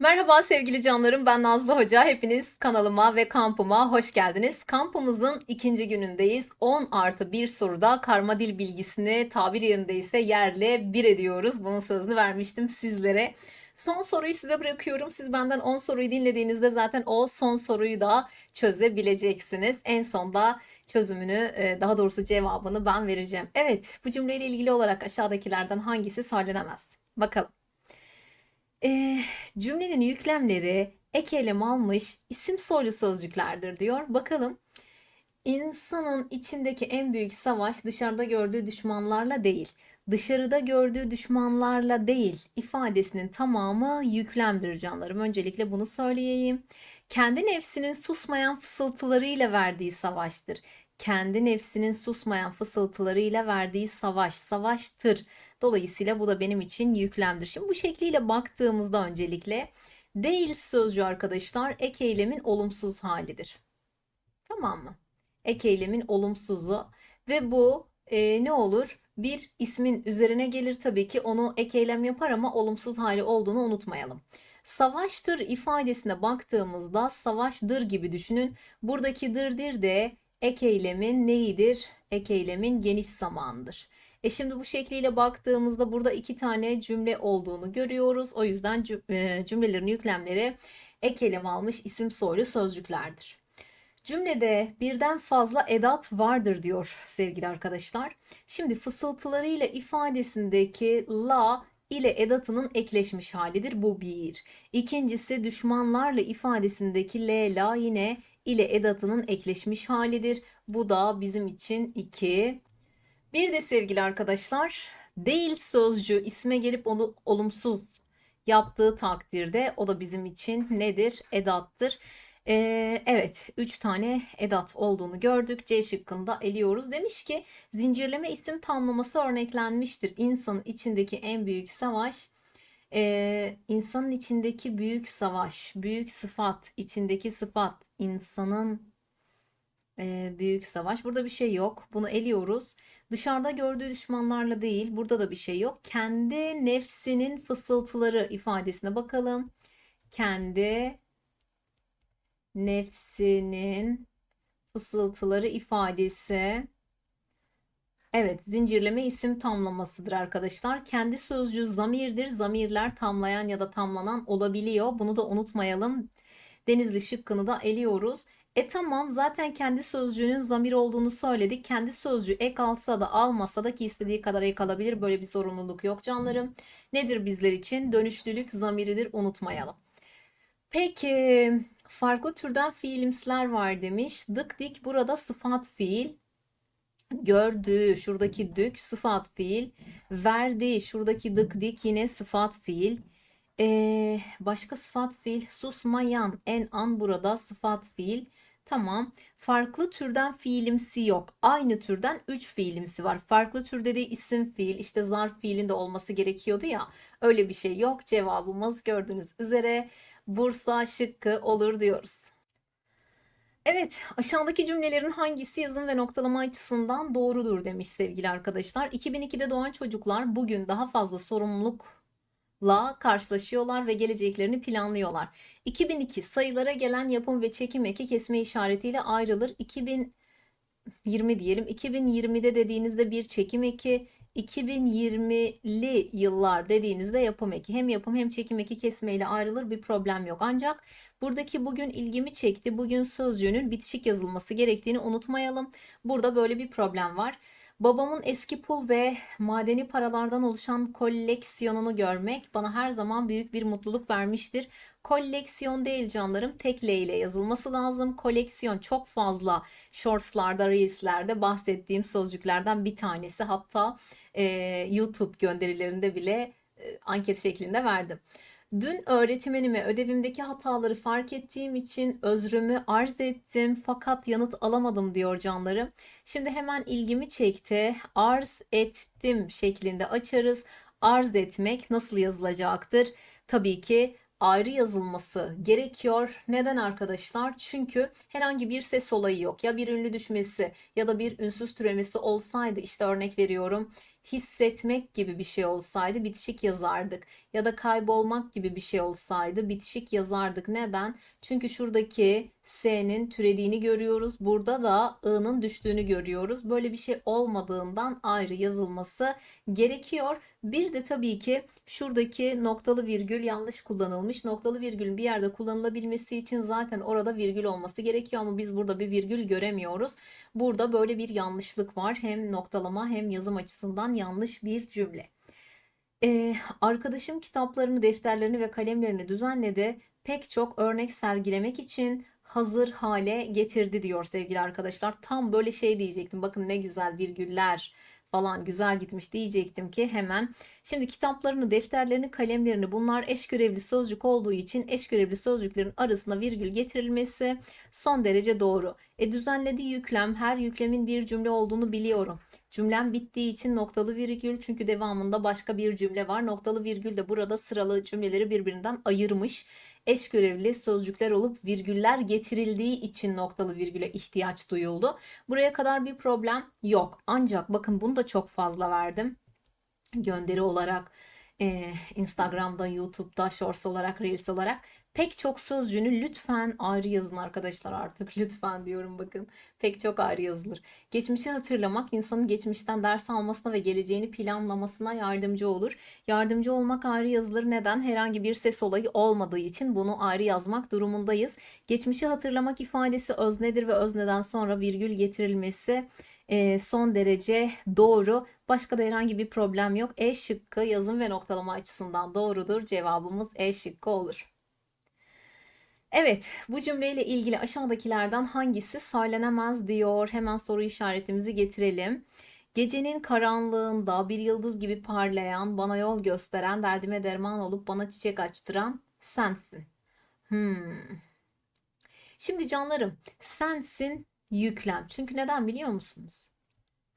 Merhaba sevgili canlarım, ben Nazlı Hoca. Hepiniz kanalıma ve kampıma hoş geldiniz. Kampımızın ikinci günündeyiz. 10 artı bir soruda karma dil bilgisini tabir yerindeyse yerle bir ediyoruz. Bunun sözünü vermiştim sizlere. Son soruyu size bırakıyorum. Siz benden 10 soruyu dinlediğinizde zaten o son soruyu da çözebileceksiniz. En sonda çözümünü, e, daha doğrusu cevabını ben vereceğim. Evet, bu cümleyle ilgili olarak aşağıdakilerden hangisi söylenemez? Bakalım. Eee, cümlenin yüklemleri ek eylem almış isim soylu sözcüklerdir diyor. Bakalım. İnsanın içindeki en büyük savaş dışarıda gördüğü düşmanlarla değil, dışarıda gördüğü düşmanlarla değil ifadesinin tamamı yüklemdir canlarım. Öncelikle bunu söyleyeyim. Kendi nefsinin susmayan fısıltılarıyla verdiği savaştır. Kendi nefsinin susmayan fısıltılarıyla verdiği savaş, savaştır. Dolayısıyla bu da benim için yüklemdir. Şimdi bu şekliyle baktığımızda öncelikle değil sözcüğü arkadaşlar ek eylemin olumsuz halidir. Tamam mı? Ek eylemin olumsuzu ve bu e, ne olur? Bir ismin üzerine gelir tabii ki onu ek eylem yapar ama olumsuz hali olduğunu unutmayalım. Savaştır ifadesine baktığımızda savaştır gibi düşünün. Buradaki dırdır de ek eylemin neyidir? Ek eylemin geniş zamandır. E şimdi bu şekliyle baktığımızda burada iki tane cümle olduğunu görüyoruz. O yüzden e, cümlelerin yüklemleri ek eylem almış isim soylu sözcüklerdir. Cümlede birden fazla edat vardır diyor sevgili arkadaşlar. Şimdi fısıltılarıyla ifadesindeki la ile edatının ekleşmiş halidir. Bu bir. İkincisi düşmanlarla ifadesindeki le la yine ile edatının ekleşmiş halidir. Bu da bizim için iki. Bir de sevgili arkadaşlar değil sözcüğü isme gelip onu olumsuz yaptığı takdirde o da bizim için nedir? Edattır. Ee, evet 3 tane edat olduğunu gördük. C şıkkında eliyoruz. Demiş ki zincirleme isim tamlaması örneklenmiştir. İnsanın içindeki en büyük savaş ee, insanın içindeki büyük savaş, büyük sıfat, içindeki sıfat, insanın ee, büyük savaş. Burada bir şey yok. Bunu eliyoruz. Dışarıda gördüğü düşmanlarla değil. Burada da bir şey yok. Kendi nefsinin fısıltıları ifadesine bakalım. Kendi nefsinin fısıltıları ifadesi. Evet, zincirleme isim tamlamasıdır arkadaşlar. Kendi sözcüğü zamirdir. Zamirler tamlayan ya da tamlanan olabiliyor. Bunu da unutmayalım. Denizli şıkkını da eliyoruz. E tamam zaten kendi sözcüğünün zamir olduğunu söyledik. Kendi sözcüğü ek alsa da almasa da ki istediği kadar ek alabilir. Böyle bir zorunluluk yok canlarım. Nedir bizler için? Dönüşlülük zamiridir unutmayalım. Peki farklı türden fiilimsler var demiş. Dık dik burada sıfat fiil. Gördüğü şuradaki dük sıfat fiil. Verdiği şuradaki dık dik yine sıfat fiil. Ee, başka sıfat fiil susmayan en an burada sıfat fiil. Tamam. Farklı türden fiilimsi yok. Aynı türden 3 fiilimsi var. Farklı tür dediği isim fiil, işte zarf fiilin de olması gerekiyordu ya. Öyle bir şey yok. Cevabımız gördüğünüz üzere Bursa şıkkı olur diyoruz. Evet, aşağıdaki cümlelerin hangisi yazım ve noktalama açısından doğrudur demiş sevgili arkadaşlar. 2002'de doğan çocuklar bugün daha fazla sorumlulukla karşılaşıyorlar ve geleceklerini planlıyorlar. 2002 sayılara gelen yapım ve çekim eki kesme işaretiyle ayrılır. 2020 diyelim. 2020'de dediğinizde bir çekim eki, 2020'li yıllar dediğinizde yapım eki. Hem yapım hem çekim eki kesmeyle ayrılır bir problem yok. Ancak buradaki bugün ilgimi çekti. Bugün sözcüğünün bitişik yazılması gerektiğini unutmayalım. Burada böyle bir problem var. Babamın eski pul ve madeni paralardan oluşan koleksiyonunu görmek bana her zaman büyük bir mutluluk vermiştir. Koleksiyon değil canlarım, tek L ile yazılması lazım. Koleksiyon çok fazla shortslarda, reelslerde bahsettiğim sözcüklerden bir tanesi. Hatta e, YouTube gönderilerinde bile e, anket şeklinde verdim. Dün öğretmenime ödevimdeki hataları fark ettiğim için özrümü arz ettim fakat yanıt alamadım diyor canlarım. Şimdi hemen ilgimi çekti. Arz ettim şeklinde açarız. Arz etmek nasıl yazılacaktır? Tabii ki ayrı yazılması gerekiyor. Neden arkadaşlar? Çünkü herhangi bir ses olayı yok. Ya bir ünlü düşmesi ya da bir ünsüz türemesi olsaydı işte örnek veriyorum hissetmek gibi bir şey olsaydı bitişik yazardık. Ya da kaybolmak gibi bir şey olsaydı bitişik yazardık. Neden? Çünkü şuradaki S'nin türediğini görüyoruz. Burada da I'nın düştüğünü görüyoruz. Böyle bir şey olmadığından ayrı yazılması gerekiyor. Bir de tabii ki şuradaki noktalı virgül yanlış kullanılmış. Noktalı virgülün bir yerde kullanılabilmesi için zaten orada virgül olması gerekiyor ama biz burada bir virgül göremiyoruz. Burada böyle bir yanlışlık var. Hem noktalama hem yazım açısından yanlış bir cümle. Ee, arkadaşım kitaplarını, defterlerini ve kalemlerini düzenledi. Pek çok örnek sergilemek için hazır hale getirdi diyor sevgili arkadaşlar. Tam böyle şey diyecektim. Bakın ne güzel virgüller falan güzel gitmiş diyecektim ki hemen. Şimdi kitaplarını, defterlerini, kalemlerini bunlar eş görevli sözcük olduğu için eş görevli sözcüklerin arasına virgül getirilmesi son derece doğru. E düzenlediği yüklem her yüklemin bir cümle olduğunu biliyorum. Cümlem bittiği için noktalı virgül çünkü devamında başka bir cümle var. Noktalı virgül de burada sıralı cümleleri birbirinden ayırmış. Eş görevli sözcükler olup virgüller getirildiği için noktalı virgüle ihtiyaç duyuldu. Buraya kadar bir problem yok. Ancak bakın bunu da çok fazla verdim. Gönderi olarak e, Instagram'da, YouTube'da, Shorts olarak, Reels olarak pek çok sözcüğünü lütfen ayrı yazın arkadaşlar artık. Lütfen diyorum bakın. Pek çok ayrı yazılır. Geçmişi hatırlamak insanın geçmişten ders almasına ve geleceğini planlamasına yardımcı olur. Yardımcı olmak ayrı yazılır. Neden? Herhangi bir ses olayı olmadığı için bunu ayrı yazmak durumundayız. Geçmişi hatırlamak ifadesi öznedir ve özneden sonra virgül getirilmesi e, son derece doğru. Başka da herhangi bir problem yok. E şıkkı yazım ve noktalama açısından doğrudur. Cevabımız E şıkkı olur. Evet, bu cümleyle ilgili aşağıdakilerden hangisi söylenemez diyor. Hemen soru işaretimizi getirelim. Gecenin karanlığında bir yıldız gibi parlayan, bana yol gösteren, derdime derman olup bana çiçek açtıran sensin. Hmm. Şimdi canlarım, sensin yüklem. Çünkü neden biliyor musunuz?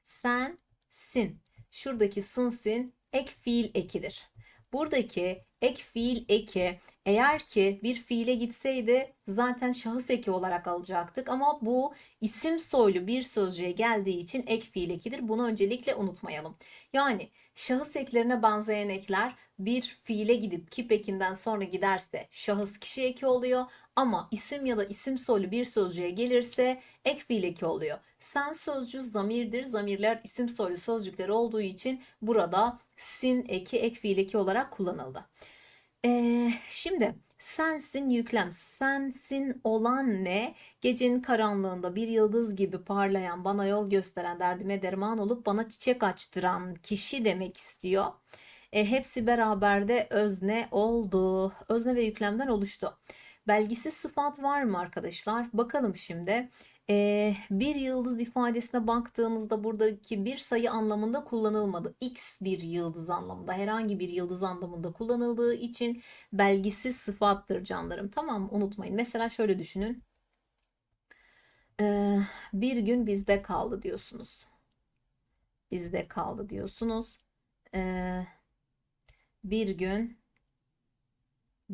Sen, sin. Şuradaki sınsin ek fiil ekidir. Buradaki ek fiil eki eğer ki bir fiile gitseydi zaten şahıs eki olarak alacaktık ama bu isim soylu bir sözcüğe geldiği için ek fiil ekidir. Bunu öncelikle unutmayalım. Yani şahıs eklerine benzeyen ekler bir fiile gidip kip ekinden sonra giderse şahıs kişi eki oluyor ama isim ya da isim soylu bir sözcüğe gelirse ek fiil eki oluyor. Sen sözcüğü zamirdir. Zamirler isim soylu sözcükler olduğu için burada sin eki ek fiil eki olarak kullanıldı. Ee, şimdi sensin yüklem. Sensin olan ne? Gecenin karanlığında bir yıldız gibi parlayan, bana yol gösteren, derdime derman olup bana çiçek açtıran kişi demek istiyor. E, hepsi beraber de özne oldu. Özne ve yüklemden oluştu. Belgisiz sıfat var mı arkadaşlar? Bakalım şimdi. Ee, bir yıldız ifadesine baktığınızda buradaki bir sayı anlamında kullanılmadı. X bir yıldız anlamında, herhangi bir yıldız anlamında kullanıldığı için belgisiz sıfattır canlarım. Tamam unutmayın. Mesela şöyle düşünün. Ee, bir gün bizde kaldı diyorsunuz. Bizde kaldı diyorsunuz. Ee, bir gün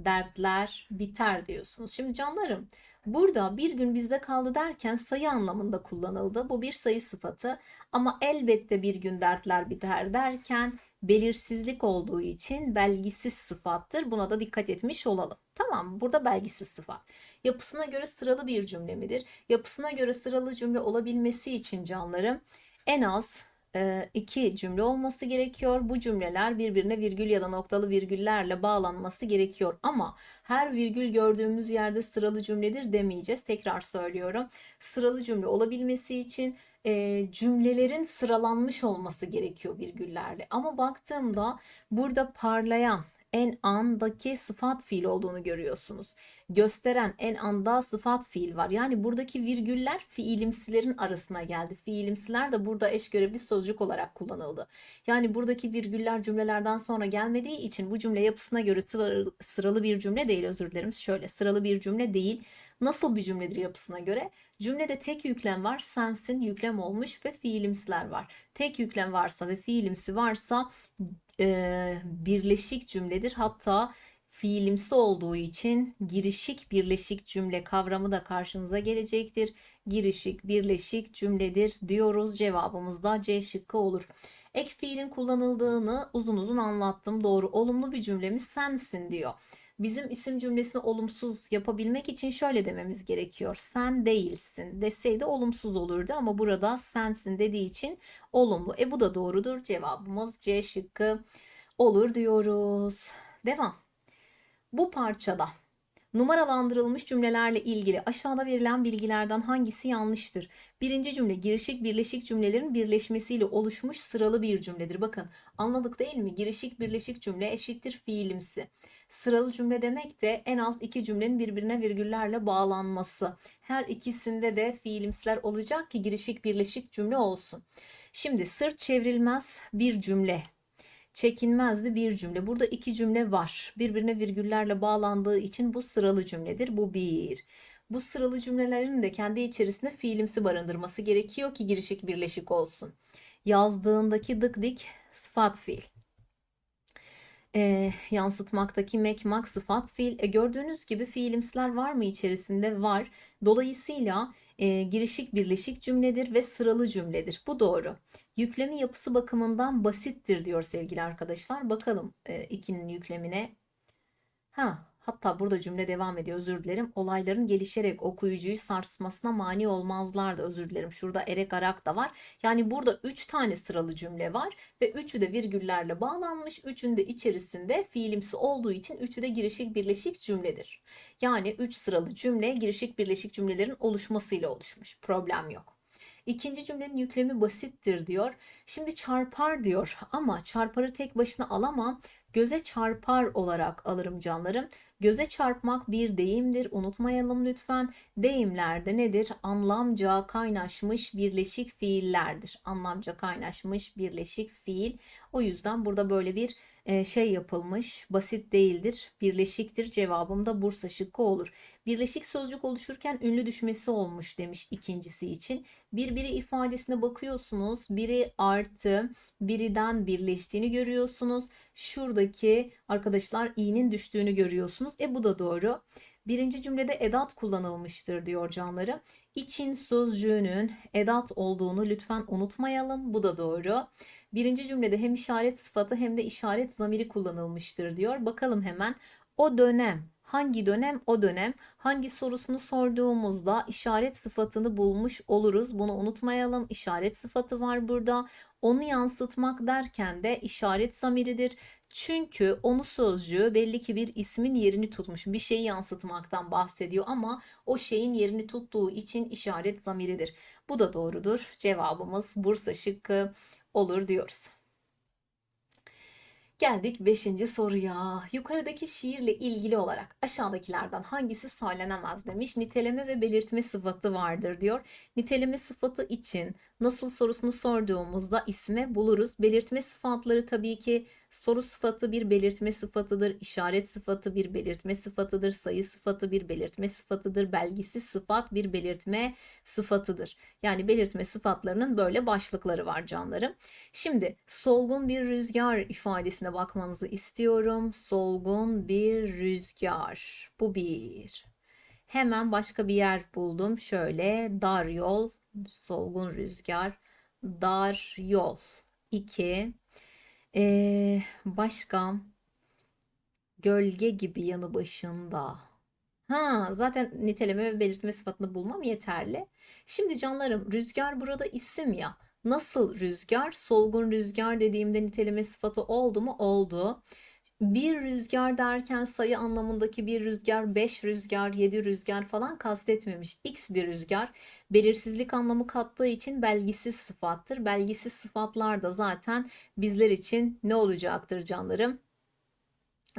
dertler biter diyorsunuz. Şimdi canlarım burada bir gün bizde kaldı derken sayı anlamında kullanıldı. Bu bir sayı sıfatı ama elbette bir gün dertler biter derken belirsizlik olduğu için belgisiz sıfattır. Buna da dikkat etmiş olalım. Tamam? Burada belgisiz sıfat. Yapısına göre sıralı bir cümle midir? Yapısına göre sıralı cümle olabilmesi için canlarım en az iki cümle olması gerekiyor. Bu cümleler birbirine virgül ya da noktalı virgüllerle bağlanması gerekiyor. Ama her virgül gördüğümüz yerde sıralı cümledir demeyeceğiz. Tekrar söylüyorum. Sıralı cümle olabilmesi için e, cümlelerin sıralanmış olması gerekiyor virgüllerle. Ama baktığımda burada parlayan en andaki sıfat fiil olduğunu görüyorsunuz. Gösteren en anda sıfat fiil var. Yani buradaki virgüller fiilimsilerin arasına geldi. Fiilimsiler de burada eş görevli sözcük olarak kullanıldı. Yani buradaki virgüller cümlelerden sonra gelmediği için bu cümle yapısına göre sıralı, bir cümle değil özür dilerim. Şöyle sıralı bir cümle değil. Nasıl bir cümledir yapısına göre? Cümlede tek yüklem var, sensin yüklem olmuş ve fiilimsiler var. Tek yüklem varsa ve fiilimsi varsa e, birleşik cümledir. Hatta fiilimsi olduğu için girişik birleşik cümle kavramı da karşınıza gelecektir. Girişik birleşik cümledir diyoruz. Cevabımız da C şıkkı olur. Ek fiilin kullanıldığını uzun uzun anlattım. Doğru. Olumlu bir cümlemiz sensin diyor. Bizim isim cümlesini olumsuz yapabilmek için şöyle dememiz gerekiyor. Sen değilsin deseydi olumsuz olurdu ama burada sensin dediği için olumlu. E bu da doğrudur. Cevabımız C şıkkı olur diyoruz. Devam. Bu parçada numaralandırılmış cümlelerle ilgili aşağıda verilen bilgilerden hangisi yanlıştır? Birinci cümle girişik birleşik cümlelerin birleşmesiyle oluşmuş sıralı bir cümledir. Bakın anladık değil mi? Girişik birleşik cümle eşittir fiilimsi. Sıralı cümle demek de en az iki cümlenin birbirine virgüllerle bağlanması. Her ikisinde de fiilimsler olacak ki girişik birleşik cümle olsun. Şimdi sırt çevrilmez bir cümle çekinmezdi bir cümle. Burada iki cümle var. Birbirine virgüllerle bağlandığı için bu sıralı cümledir. Bu bir. Bu sıralı cümlelerin de kendi içerisinde fiilimsi barındırması gerekiyor ki girişik birleşik olsun. Yazdığındaki dık dik sıfat fiil. E, yansıtmaktaki mekmak sıfat fiil. E, gördüğünüz gibi fiilimsler var mı içerisinde? Var. Dolayısıyla e, girişik birleşik cümledir ve sıralı cümledir. Bu doğru. Yüklemi yapısı bakımından basittir diyor sevgili arkadaşlar. Bakalım e, ikinin yüklemine. Ha, hatta burada cümle devam ediyor. Özür dilerim. Olayların gelişerek okuyucuyu sarsmasına mani olmazlardı. Özür dilerim. Şurada erek arak da var. Yani burada 3 tane sıralı cümle var ve üçü de virgüllerle bağlanmış. Üçünde içerisinde fiilimsi olduğu için üçü de girişik birleşik cümledir. Yani 3 sıralı cümle girişik birleşik cümlelerin oluşmasıyla oluşmuş. Problem yok. İkinci cümlenin yüklemi basittir diyor. Şimdi çarpar diyor ama çarparı tek başına alamam. Göze çarpar olarak alırım canlarım. Göze çarpmak bir deyimdir. Unutmayalım lütfen. Deyimlerde nedir? Anlamca kaynaşmış birleşik fiillerdir. Anlamca kaynaşmış birleşik fiil. O yüzden burada böyle bir şey yapılmış. Basit değildir. Birleşiktir. Cevabım da Bursa şıkkı olur. Birleşik sözcük oluşurken ünlü düşmesi olmuş demiş ikincisi için. Bir biri ifadesine bakıyorsunuz. Biri artı, biriden birleştiğini görüyorsunuz. Şuradaki arkadaşlar i'nin düştüğünü görüyorsunuz. E bu da doğru. Birinci cümlede edat kullanılmıştır diyor canları. İçin sözcüğünün edat olduğunu lütfen unutmayalım. Bu da doğru. Birinci cümlede hem işaret sıfatı hem de işaret zamiri kullanılmıştır diyor. Bakalım hemen. O dönem Hangi dönem? O dönem. Hangi sorusunu sorduğumuzda işaret sıfatını bulmuş oluruz. Bunu unutmayalım. İşaret sıfatı var burada. Onu yansıtmak derken de işaret zamiridir. Çünkü onu sözcüğü belli ki bir ismin yerini tutmuş. Bir şeyi yansıtmaktan bahsediyor ama o şeyin yerini tuttuğu için işaret zamiridir. Bu da doğrudur. Cevabımız Bursa şıkkı olur diyoruz. Geldik 5. soruya. Yukarıdaki şiirle ilgili olarak aşağıdakilerden hangisi söylenemez demiş. Niteleme ve belirtme sıfatı vardır diyor. Niteleme sıfatı için nasıl sorusunu sorduğumuzda isme buluruz. Belirtme sıfatları tabii ki soru sıfatı bir belirtme sıfatıdır. işaret sıfatı bir belirtme sıfatıdır. Sayı sıfatı bir belirtme sıfatıdır. Belgisi sıfat bir belirtme sıfatıdır. Yani belirtme sıfatlarının böyle başlıkları var canlarım. Şimdi solgun bir rüzgar ifadesine bakmanızı istiyorum. Solgun bir rüzgar. Bu bir. Hemen başka bir yer buldum. Şöyle dar yol, solgun rüzgar, dar yol. 2. Ee, başka gölge gibi yanı başında. Ha, zaten niteleme ve belirtme sıfatını bulmam yeterli. Şimdi canlarım rüzgar burada isim ya. Nasıl rüzgar? Solgun rüzgar dediğimde niteleme sıfatı oldu mu? Oldu. Bir rüzgar derken sayı anlamındaki bir rüzgar, 5 rüzgar, 7 rüzgar falan kastetmemiş. X bir rüzgar belirsizlik anlamı kattığı için belgisiz sıfattır. Belgisiz sıfatlar da zaten bizler için ne olacaktır canlarım?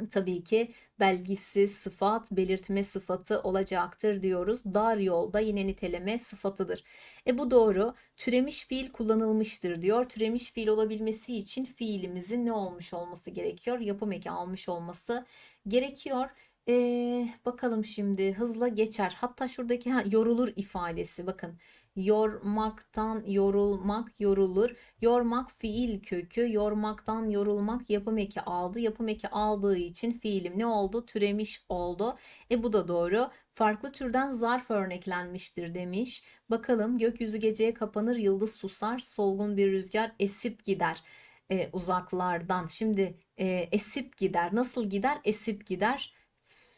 Tabii ki belgisiz sıfat, belirtme sıfatı olacaktır diyoruz. Dar yolda yine niteleme sıfatıdır. E bu doğru. Türemiş fiil kullanılmıştır diyor. Türemiş fiil olabilmesi için fiilimizin ne olmuş olması gerekiyor? Yapım eki almış olması gerekiyor. Ee, bakalım şimdi hızla geçer. Hatta şuradaki ha, yorulur ifadesi bakın. Yormaktan yorulmak yorulur. Yormak fiil kökü. Yormaktan yorulmak yapım eki aldı. Yapım eki aldığı için fiilim ne oldu? Türemiş oldu. E bu da doğru. Farklı türden zarf örneklenmiştir demiş. Bakalım gökyüzü geceye kapanır, yıldız susar, solgun bir rüzgar esip gider e, uzaklardan. Şimdi e, esip gider. Nasıl gider? Esip gider.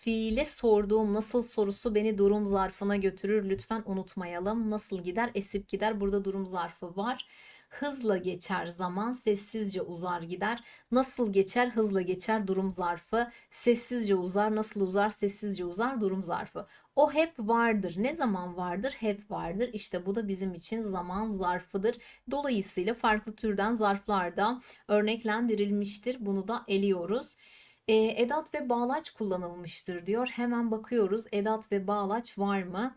Fiile sorduğum nasıl sorusu beni durum zarfına götürür. Lütfen unutmayalım. Nasıl gider? Esip gider. Burada durum zarfı var. Hızla geçer zaman, sessizce uzar gider. Nasıl geçer? Hızla geçer durum zarfı. Sessizce uzar, nasıl uzar? Sessizce uzar durum zarfı. O hep vardır. Ne zaman vardır? Hep vardır. İşte bu da bizim için zaman zarfıdır. Dolayısıyla farklı türden zarflarda örneklendirilmiştir. Bunu da eliyoruz. E, edat ve bağlaç kullanılmıştır diyor. Hemen bakıyoruz. Edat ve bağlaç var mı?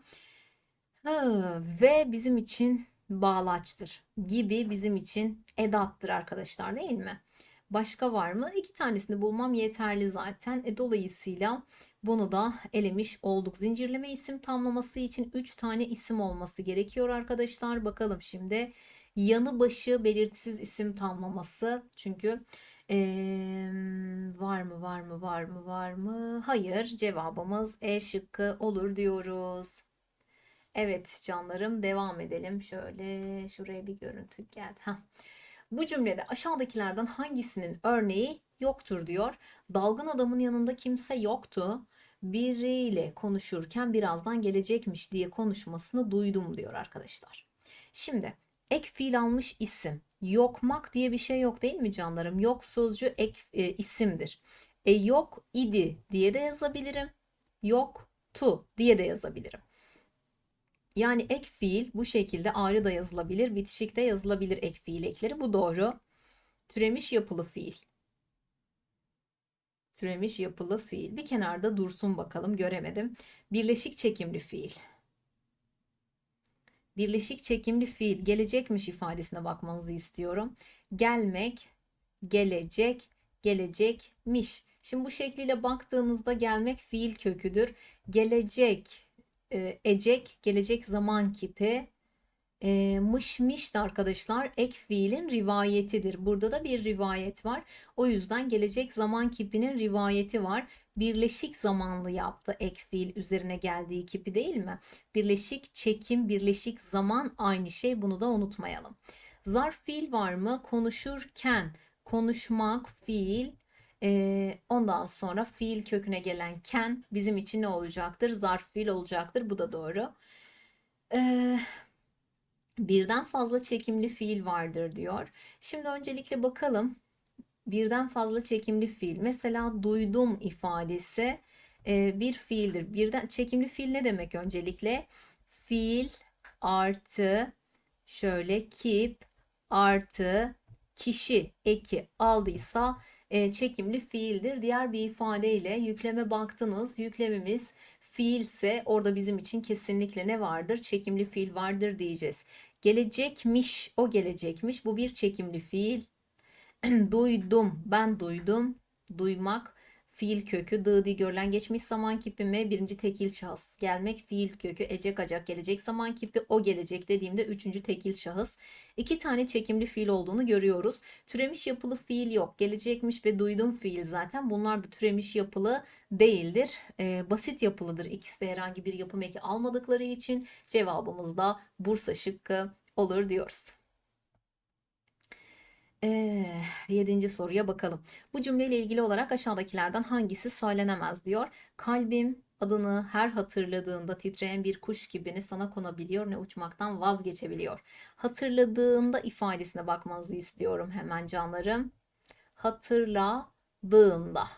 Hı, ve bizim için bağlaçtır gibi bizim için edattır arkadaşlar değil mi? Başka var mı? İki tanesini bulmam yeterli zaten. E, dolayısıyla bunu da elemiş olduk. Zincirleme isim tamlaması için 3 tane isim olması gerekiyor arkadaşlar. Bakalım şimdi yanı başı belirtisiz isim tamlaması. Çünkü eee, var mı var mı var mı var mı? Hayır cevabımız E şıkkı olur diyoruz. Evet canlarım devam edelim. Şöyle şuraya bir görüntü geldi. Heh. Bu cümlede aşağıdakilerden hangisinin örneği yoktur diyor. Dalgın adamın yanında kimse yoktu. Biriyle konuşurken birazdan gelecekmiş diye konuşmasını duydum diyor arkadaşlar. Şimdi ek fiil almış isim. Yokmak diye bir şey yok değil mi canlarım? Yok sözcüğü ek e, isimdir. E yok idi diye de yazabilirim. Yok tu diye de yazabilirim. Yani ek fiil bu şekilde ayrı da yazılabilir, bitişik de yazılabilir ek fiil ekleri. Bu doğru. Türemiş yapılı fiil. Türemiş yapılı fiil. Bir kenarda dursun bakalım göremedim. Birleşik çekimli fiil. Birleşik çekimli fiil gelecekmiş ifadesine bakmanızı istiyorum. Gelmek, gelecek, gelecekmiş. Şimdi bu şekliyle baktığınızda gelmek fiil köküdür. Gelecek, e, ecek, gelecek zaman kipi. E, mış miş de arkadaşlar ek fiilin rivayetidir. Burada da bir rivayet var. O yüzden gelecek zaman kipinin rivayeti var. Birleşik zamanlı yaptı ek fiil üzerine geldiği kipi değil mi? Birleşik çekim, birleşik zaman aynı şey. Bunu da unutmayalım. Zarf fiil var mı? Konuşurken, konuşmak fiil, ee, ondan sonra fiil köküne gelen ken bizim için ne olacaktır? Zarf fiil olacaktır. Bu da doğru. Ee, birden fazla çekimli fiil vardır diyor. Şimdi öncelikle bakalım. Birden fazla çekimli fiil. Mesela duydum ifadesi e, bir fiildir. Birden çekimli fiil ne demek öncelikle? Fiil artı şöyle kip artı kişi eki aldıysa e, çekimli fiildir. Diğer bir ifadeyle yükleme baktınız. Yüklemimiz fiilse orada bizim için kesinlikle ne vardır? Çekimli fiil vardır diyeceğiz. Gelecekmiş, o gelecekmiş. Bu bir çekimli fiil. duydum, ben duydum. Duymak fiil kökü dı görülen geçmiş zaman kipi mi? Birinci tekil şahıs gelmek fiil kökü ecek acak gelecek zaman kipi o gelecek dediğimde üçüncü tekil şahıs. İki tane çekimli fiil olduğunu görüyoruz. Türemiş yapılı fiil yok. Gelecekmiş ve duydum fiil zaten. Bunlar da türemiş yapılı değildir. Ee, basit yapılıdır. İkisi de herhangi bir yapım eki almadıkları için cevabımız da Bursa şıkkı olur diyoruz. Ee, yedinci soruya bakalım. Bu cümleyle ilgili olarak aşağıdakilerden hangisi söylenemez diyor. Kalbim adını her hatırladığında titreyen bir kuş gibi ne sana konabiliyor ne uçmaktan vazgeçebiliyor. Hatırladığında ifadesine bakmanızı istiyorum hemen canlarım. Hatırladığında.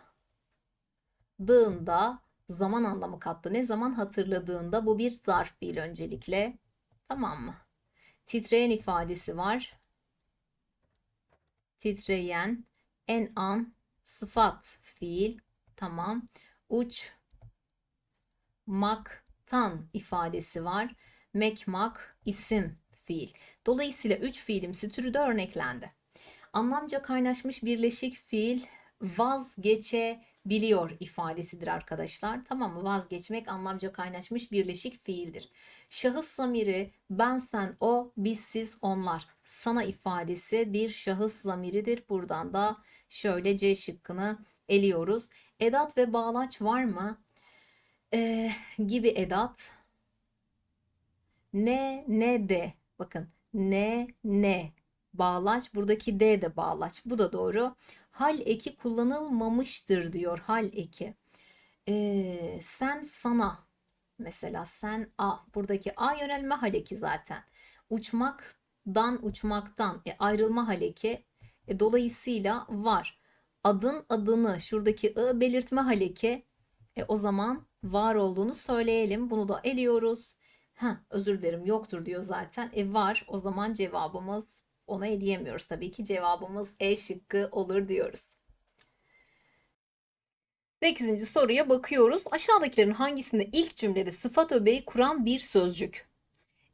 Dığında zaman anlamı kattı. Ne zaman hatırladığında bu bir zarf fiil öncelikle. Tamam mı? Titreyen ifadesi var titreyen, en an, sıfat, fiil, tamam. Uç, maktan ifadesi var. Mekmak, isim, fiil. Dolayısıyla üç fiilimsi türü de örneklendi. Anlamca kaynaşmış birleşik fiil vazgeçe biliyor ifadesidir arkadaşlar. Tamam mı? Vazgeçmek anlamca kaynaşmış birleşik fiildir. Şahıs zamiri ben, sen, o, biz, siz, onlar. Sana ifadesi bir şahıs zamiridir. Buradan da şöyle C şıkkını eliyoruz. Edat ve bağlaç var mı? Ee, gibi edat. Ne, ne de. Bakın ne, ne. Bağlaç. Buradaki D de bağlaç. Bu da doğru. Hal eki kullanılmamıştır diyor. Hal eki. Ee, sen sana. Mesela sen a. Buradaki a yönelme hal eki zaten. Uçmaktan uçmaktan. E, ayrılma hal eki. E, dolayısıyla var. Adın adını. Şuradaki ı belirtme hal eki. E, o zaman var olduğunu söyleyelim. Bunu da eliyoruz. Ha, özür dilerim yoktur diyor zaten. E var. O zaman cevabımız ona eleyemiyoruz tabii ki. Cevabımız E şıkkı olur diyoruz. 8. soruya bakıyoruz. Aşağıdakilerin hangisinde ilk cümlede sıfat öbeği kuran bir sözcük?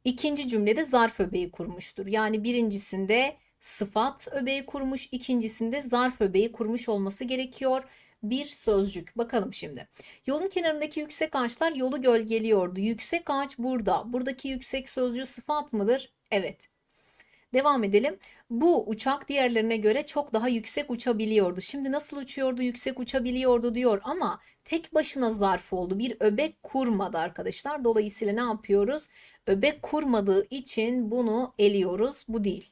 İkinci cümlede zarf öbeği kurmuştur. Yani birincisinde sıfat öbeği kurmuş, ikincisinde zarf öbeği kurmuş olması gerekiyor. Bir sözcük. Bakalım şimdi. Yolun kenarındaki yüksek ağaçlar yolu gölgeliyordu. Yüksek ağaç burada. Buradaki yüksek sözcüğü sıfat mıdır? Evet. Devam edelim. Bu uçak diğerlerine göre çok daha yüksek uçabiliyordu. Şimdi nasıl uçuyordu? Yüksek uçabiliyordu diyor ama tek başına zarf oldu. Bir öbek kurmadı arkadaşlar. Dolayısıyla ne yapıyoruz? Öbek kurmadığı için bunu eliyoruz. Bu değil.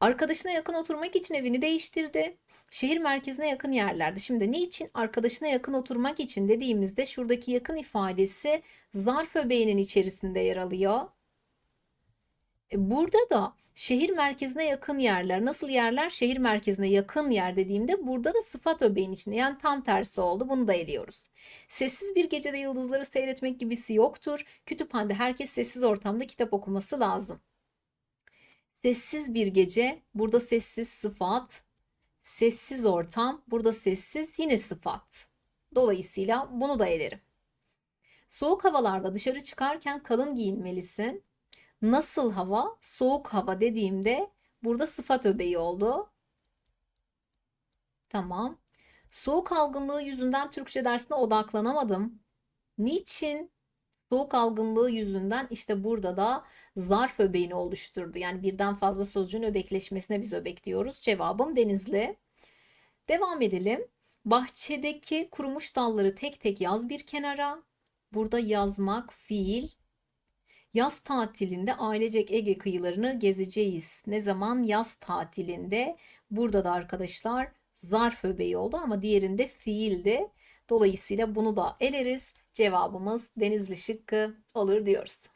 Arkadaşına yakın oturmak için evini değiştirdi. Şehir merkezine yakın yerlerde. Şimdi niçin arkadaşına yakın oturmak için dediğimizde şuradaki yakın ifadesi zarf öbeğinin içerisinde yer alıyor. E, Burada da şehir merkezine yakın yerler. Nasıl yerler? Şehir merkezine yakın yer dediğimde burada da sıfat öbeğin içinde. Yani tam tersi oldu. Bunu da eliyoruz. Sessiz bir gecede yıldızları seyretmek gibisi yoktur. Kütüphanede herkes sessiz ortamda kitap okuması lazım. Sessiz bir gece. Burada sessiz sıfat. Sessiz ortam. Burada sessiz yine sıfat. Dolayısıyla bunu da elerim. Soğuk havalarda dışarı çıkarken kalın giyinmelisin. Nasıl hava? Soğuk hava dediğimde burada sıfat öbeği oldu. Tamam. Soğuk algınlığı yüzünden Türkçe dersine odaklanamadım. Niçin? Soğuk algınlığı yüzünden işte burada da zarf öbeğini oluşturdu. Yani birden fazla sözcüğün öbekleşmesine biz öbek diyoruz. Cevabım Denizli. Devam edelim. Bahçedeki kurumuş dalları tek tek yaz bir kenara. Burada yazmak fiil. Yaz tatilinde ailecek Ege kıyılarını gezeceğiz. Ne zaman? Yaz tatilinde. Burada da arkadaşlar zarf öbeği oldu ama diğerinde fiildi. Dolayısıyla bunu da eleriz. Cevabımız Denizli şıkkı olur diyoruz.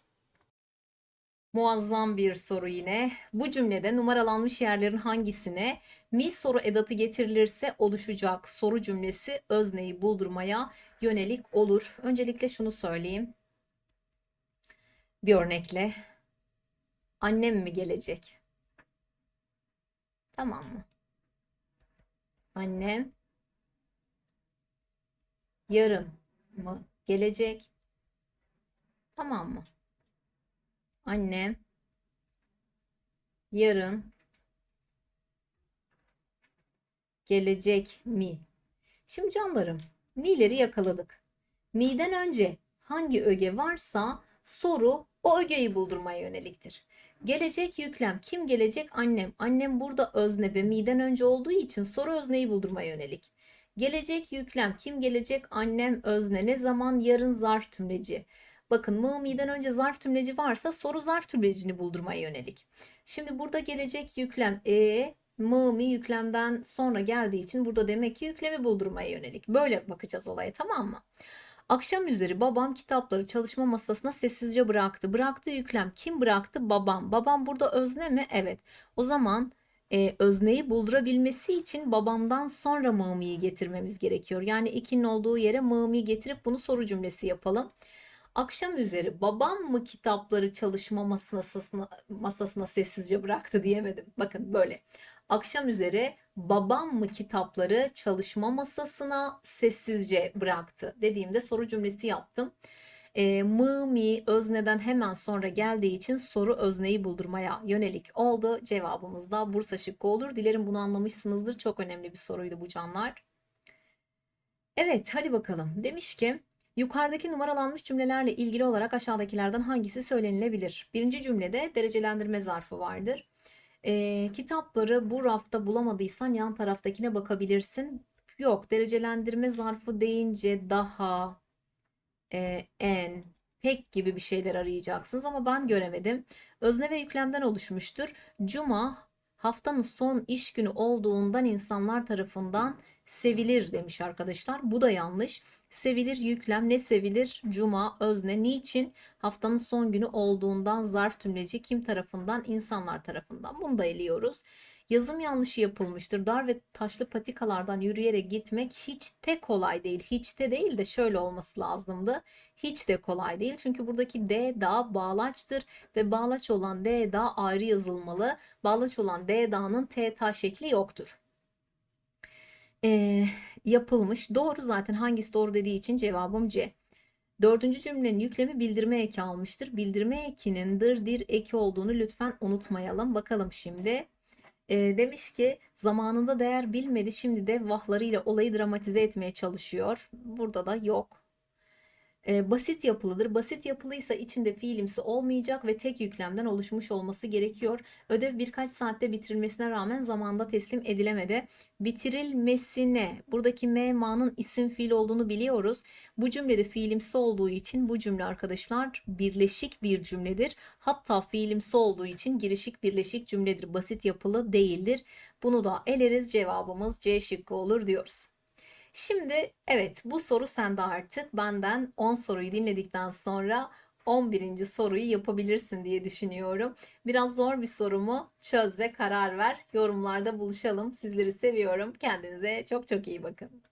Muazzam bir soru yine. Bu cümlede numaralanmış yerlerin hangisine mi soru edatı getirilirse oluşacak soru cümlesi özneyi buldurmaya yönelik olur. Öncelikle şunu söyleyeyim. Bir örnekle. Annem mi gelecek? Tamam mı? Annem yarın mı gelecek? Tamam mı? Annem yarın gelecek mi? Şimdi canlarım, mi'leri yakaladık. Mi'den önce hangi öge varsa soru o ögeyi buldurmaya yöneliktir. Gelecek yüklem. Kim gelecek? Annem. Annem burada özne ve mi'den önce olduğu için soru özneyi buldurmaya yönelik. Gelecek yüklem. Kim gelecek? Annem özne. Ne zaman? Yarın zarf tümleci. Bakın mı mi'den önce zarf tümleci varsa soru zarf tümlecini buldurmaya yönelik. Şimdi burada gelecek yüklem e mı mi yüklemden sonra geldiği için burada demek ki yüklemi buldurmaya yönelik. Böyle bakacağız olaya tamam mı? Akşam üzeri babam kitapları çalışma masasına sessizce bıraktı. Bıraktığı yüklem kim bıraktı? Babam. Babam burada özne mi? Evet. O zaman e, özneyi buldurabilmesi için babamdan sonra mı'miyi getirmemiz gerekiyor. Yani ikinin olduğu yere mı'mi getirip bunu soru cümlesi yapalım. Akşam üzeri babam mı kitapları çalışma masasına, masasına sessizce bıraktı diyemedim. Bakın böyle. Akşam üzeri babam mı kitapları çalışma masasına sessizce bıraktı dediğimde soru cümlesi yaptım. E, mı mi özneden hemen sonra geldiği için soru özneyi buldurmaya yönelik oldu. Cevabımız da Bursa şıkkı olur. Dilerim bunu anlamışsınızdır. Çok önemli bir soruydu bu canlar. Evet, hadi bakalım. Demiş ki, yukarıdaki numaralanmış cümlelerle ilgili olarak aşağıdakilerden hangisi söylenilebilir? Birinci cümlede derecelendirme zarfı vardır. Ee, kitapları bu rafta bulamadıysan yan taraftakine bakabilirsin. Yok, derecelendirme zarfı deyince daha, e, en, pek gibi bir şeyler arayacaksınız ama ben göremedim. Özne ve yüklemden oluşmuştur. Cuma haftanın son iş günü olduğundan insanlar tarafından sevilir demiş arkadaşlar. Bu da yanlış. Sevilir yüklem ne sevilir? Cuma özne niçin? Haftanın son günü olduğundan zarf tümleci kim tarafından? İnsanlar tarafından. Bunu da eliyoruz. Yazım yanlışı yapılmıştır. Dar ve taşlı patikalardan yürüyerek gitmek hiç de kolay değil. Hiç de değil de şöyle olması lazımdı. Hiç de kolay değil. Çünkü buradaki D da bağlaçtır ve bağlaç olan D da ayrı yazılmalı. Bağlaç olan D da'nın T ta şekli yoktur. Ee, yapılmış. Doğru zaten hangisi doğru dediği için cevabım C. Dördüncü cümlenin yüklemi bildirme eki almıştır. Bildirme ekinin dır dir eki olduğunu lütfen unutmayalım. Bakalım şimdi. Ee, demiş ki zamanında değer bilmedi şimdi de vahlarıyla olayı dramatize etmeye çalışıyor. Burada da yok. Ee, basit yapılıdır. Basit yapılıysa içinde fiilimsi olmayacak ve tek yüklemden oluşmuş olması gerekiyor. Ödev birkaç saatte bitirilmesine rağmen zamanda teslim edilemedi. Bitirilmesine buradaki mema'nın isim fiil olduğunu biliyoruz. Bu cümlede fiilimsi olduğu için bu cümle arkadaşlar birleşik bir cümledir. Hatta fiilimsi olduğu için girişik birleşik cümledir. Basit yapılı değildir. Bunu da eleriz. Cevabımız C şıkkı olur diyoruz. Şimdi evet bu soru sende artık. Benden 10 soruyu dinledikten sonra 11. soruyu yapabilirsin diye düşünüyorum. Biraz zor bir sorumu çöz ve karar ver. Yorumlarda buluşalım. Sizleri seviyorum. Kendinize çok çok iyi bakın.